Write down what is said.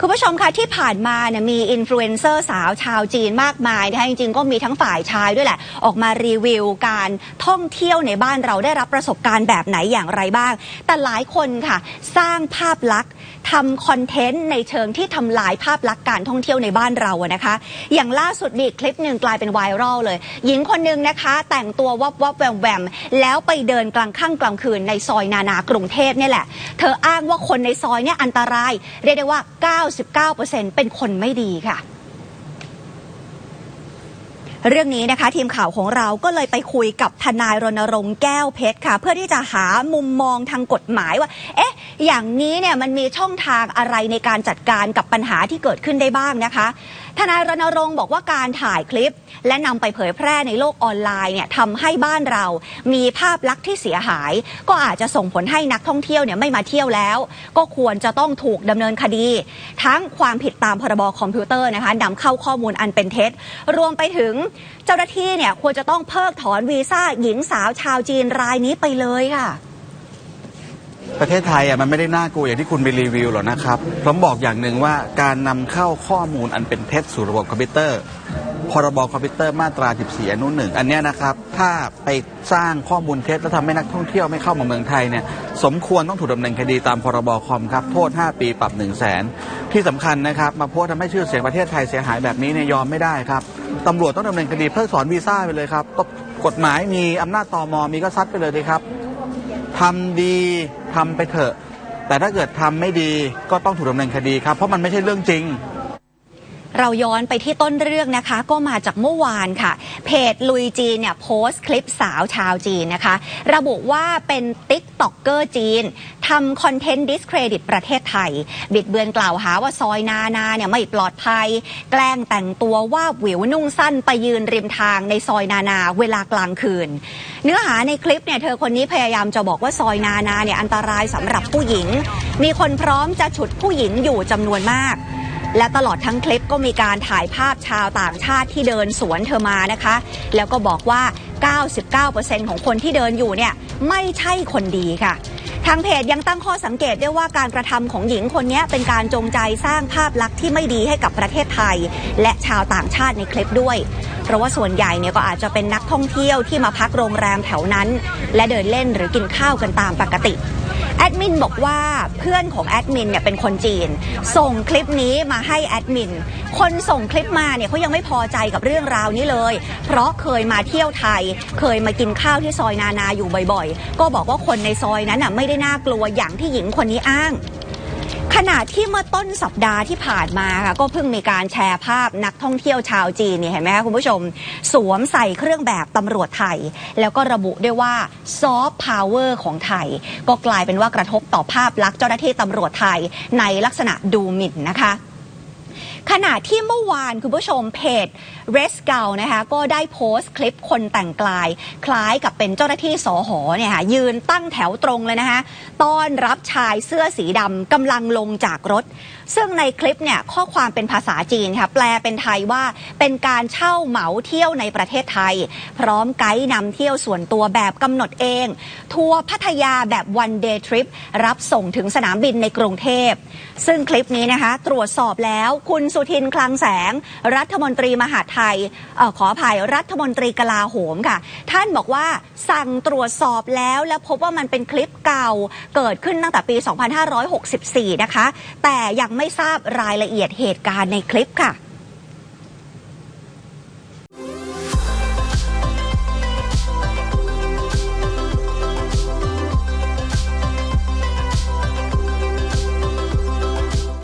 คุณผู้ชมคะที่ผ่านมาเนี่ยมีอินฟลูเอนเซอร์สาวชาวจีนมากมายนะคะจริงๆก็มีทั้งฝ่ายชายด้วยแหละ ออกมารีวิวการท่องเที่ยวในบ้านเราได้รับประสบการณ์แบบไหนอย่างไรบ้าง แต่หลายคนค่ะ สร้างภาพลักษณ์ทำคอนเทนต์ในเชิงที่ทำลายภาพลักษณ์การท่องเที่ยวในบ้านเราอะนะคะ อย่างล่าสุดนี่คลิปหนึ่งกลายเป็นไวรัลเลย หญิงคนหนึ่งนะคะ แต่งตัววับวับแวมแวมแล้วไปเดินกลางค่ำกลางคืนในซอยนานากรุงเทพเนี่ยแหละ เธออ้างว่าคนในซอยเนี่ยอันตรายเรียกได้ว่าก้าว99%เป็นคนไม่ดีค่ะ เรื่องนี้นะคะ ทีมข่าวของเราก็เลยไปคุยกับทนายรณรงค์แก้วเพชรค่ะ เพื่อที่จะหามุมมองทางกฎหมายว่า เอ๊ะ อย่างนี้เนี่ยมันมีช่องทางอะไรในการจัดการกับปัญหาที่เกิดขึ้นได้บ้างนะคะ ทนายรณรงค์บอกว่าการถ่ายคลิป และนำไปเผยแพร่ในโลกออนไลน์เนี่ยทำให้บ้านเรา มีภาพลักษณ์ที่เสียหาย ก็อาจจะส่งผลให้นักท่องเที่ยวเนี่ยไม่มาเที่ยวแล้ว ก็ควรจะต้องถูกดำเนินคดี ทั้งความผิดตามพรบคอมพิวเตอร์นะคะนำเข้าข้อมูลอันเป็นเท็จ รวมไปถึงเจ้าหน้าที่เนี่ยควรจะต้องเพิกถอนวีซ่าหญิงสาวชาวจีนรายนี้ไปเลยค่ะ ประเทศไทยอะมันไม่ได้น่ากลัวอย่างที่คุณไปรีวิวหรอกนะครับผมบอกอย่างหนึ่งว่าการนำเข้าข้อมูลอันเป็นเท็จสู่ระบบคอมพิวเตอร์ พรบคอมพิวเตอร์มาตรา 14 อนุหนึ่งอันเนี้ยนะครับ ถ้าไปสร้างข้อมูลเท็จแล้วทำให้นักท่องเที่ยวไม่เข้ามาเมืองไทยเนี่ยสมควรต้องถูกดำเนินคดีตามพรบคอมครับ โทษ 5 ปีปรับ 1 0 0 0 0แสนที่สำคัญนะครับ มาโพสต์ทำให้ชื่อเสียงประเทศไทยเสียหายแบบนี้เนี่ยยอมไม่ได้ครับตำรวจต้องดำเนินคดีเพิกถอนวีซ่าไปเลยครับกฎหมายมีอำนาจตอมมีก็ซัดไปเลยเลยครับ ทำดีทำไปเถอะ แต่ถ้าเกิดทำไม่ดีก็ต้องถูกดำเนินคดีครับ เพราะมันไม่ใช่เรื่องจริง เราย้อนไปที่ต้นเรื่องนะคะ ก็มาจากเมื่อวานค่ะ เพจลุยจีนเนี่ยโพสต์คลิปสาวชาวจีนนะคะ ระบุว่าเป็นติ๊กต็อกเกอร์จีนทำคอนเทนต์ดิสเครดิตประเทศไทย บิดเบือนกล่าวหาว่าซอยนานาเนี่ยไม่ปลอดภัย แกล้งแต่งตัวว่าบวิวนุ่งสั้นไปยืนริมทางในซอยนานาเวลากลางคืน เนื้อหาในคลิปเนี่ยเธอคนนี้พยายามจะบอกว่าซอยนานาเนี่ยอันตรายสำหรับผู้หญิง มีคนพร้อมจะฉุดผู้หญิงอยู่จำนวนมาก และตลอดทั้งคลิปก็มีการถ่ายภาพชาวต่างชาติที่เดินสวนเธอมานะคะ แล้วก็บอกว่า 99%ของคนที่เดินอยู่เนี่ยไม่ใช่คนดีค่ะทางเพจยังตั้งข้อสังเกตด้วยว่าการกระทำของหญิงคนนี้เป็นการจงใจสร้างภาพลักษณ์ที่ไม่ดีให้กับประเทศไทย และชาวต่างชาติในคลิปด้วย เพราะว่าส่วนใหญ่เนี่ยก็อาจจะเป็นนักท่องเที่ยวที่มาพักโรงแรมแถวนั้น และเดินเล่นหรือกินข้าวกันตามปกติ แอดมินบอกว่าเพื่อนของแอดมินเนี่ยเป็นคนจีน ส่งคลิปนี้มาให้แอดมิน คนส่งคลิปมาเนี่ยเขายังไม่พอใจกับเรื่องราวนี้เลย เพราะเคยมาเที่ยวไทย เคยมากินข้าวที่ซอยนานาอยู่บ่อยๆ ก็บอกว่าคนในซอยนั้นน่ะไม่ได้น่ากลัวอย่างที่หญิงคนนี้อ้าง ขณะที่เมื่อต้นสัปดาห์ที่ผ่านมาค่ะก็เพิ่งมีการแชร์ภาพนักท่องเที่ยวชาวจีนเนี่ยเห็นไหมคะคุณผู้ชม สวมใส่เครื่องแบบตำรวจไทย แล้วก็ระบุด้วยว่าซอฟต์พาวเวอร์ของไทย ก็กลายเป็นว่ากระทบต่อภาพลักษณ์เจ้าหน้าที่ตำรวจไทยในลักษณะดูหมิ่นนะคะ ขณะที่เมื่อวานคุณผู้ชมเพจ r e s c o u นะคะก็ได้โพสต์คลิปคนแต่งกลาย คล้ายกับเป็นเจ้าหน้าที่สอหอเนี่ยค่ะยืนตั้งแถวตรงเลยนะคะต้อนรับชายเสื้อสีดำกำลังลงจากรถ ซึ่งในคลิปเนี่ยข้อความเป็นภาษาจีนค่ะแปลเป็นไทยว่าเป็นการเช่าเหมาเที่ยวในประเทศไทย พร้อมไกด์นำเที่ยวส่วนตัวแบบกำหนดเอง ทัวร์พัทยาแบบ one day trip รับส่งถึงสนามบินในกรุงเทพ ซึ่งคลิปนี้นะคะตรวจสอบแล้วคุณสุทินคลังแสง รัฐมนตรีมหาไทยออขออภัยรัฐมนตรีกลาโหมค่ะ ท่านบอกว่าสั่งตรวจสอบแล้วและพบว่ามันเป็นคลิปเก่าเกิดขึ้นตั้งแต่ปี 2564 นะคะ แต่ยังไม่ทราบรายละเอียดเหตุการณ์ในคลิปค่ะ